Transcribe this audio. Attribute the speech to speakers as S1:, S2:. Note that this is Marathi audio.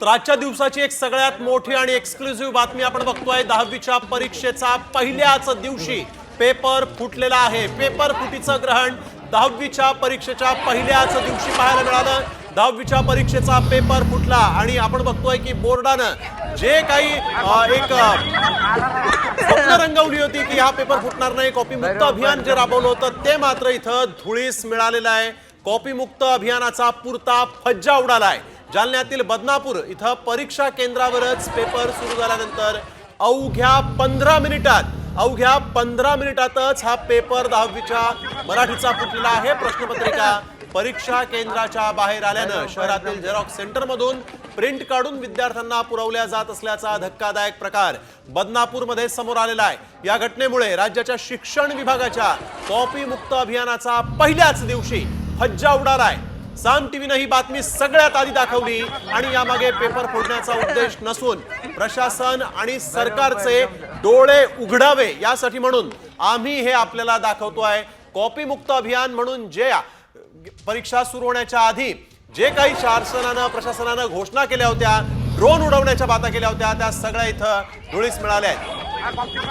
S1: तर आजच्या दिवसाची एक सगळ्यात मोठी आणि एक्सक्लुझिव्ह बातमी आपण बघतोय. दहावीच्या परीक्षेचा पहिल्याच दिवशी पेपर फुटलेला आहे. पेपर फुटीचं ग्रहण दहावीच्या परीक्षेच्या पहिल्याच दिवशी पाहायला मिळालं. दहावीच्या परीक्षेचा पेपर फुटला आणि आपण बघतोय की बोर्डानं जे काही एक स्वप्न रंगवली होती की हा पेपर फुटणार नाही कॉपी मुक्त अभियान जे राबवलं होतं ते मात्र इथं धुळीस मिळालेलं आहे. कॉपी मुक्त अभियानाचा पुरता फज्जा उडालाय. जालन्यातील बदनापूर इथं परीक्षा केंद्रावरच पेपर सुरू झाल्यानंतर अवघ्या पंधरा मिनिटात अवघ्या पंधरा मिनिटातच हा पेपर दहावीच्या मराठीचा फुटलेला आहे. प्रश्नपत्रिका परीक्षा केंद्राच्या बाहेर आल्यानं शहरातील झेरॉक्स सेंटरमधून प्रिंट काढून विद्यार्थ्यांना पुरवल्या जात असल्याचा धक्कादायक प्रकार बदनापूरमध्ये समोर आलेला आहे. या घटनेमुळे राज्याच्या शिक्षण विभागाच्या कॉपी मुक्त अभियानाचा पहिल्याच दिवशी फज्जा आहे. साम टीव्हीनं ही बातमी सगळ्यात आधी दाखवली आणि यामागे पेपर फोडण्याचा उद्देश नसून प्रशासन आणि सरकारचे डोळे उघडावे यासाठी म्हणून आम्ही हे आपल्याला दाखवतो कॉपी मुक्त अभियान म्हणून जे परीक्षा सुरू होण्याच्या आधी जे काही शासनानं प्रशासनानं घोषणा केल्या होत्या ड्रोन उडवण्याच्या बाता केल्या होत्या त्या सगळ्या इथं धुळीस मिळाल्या आहेत.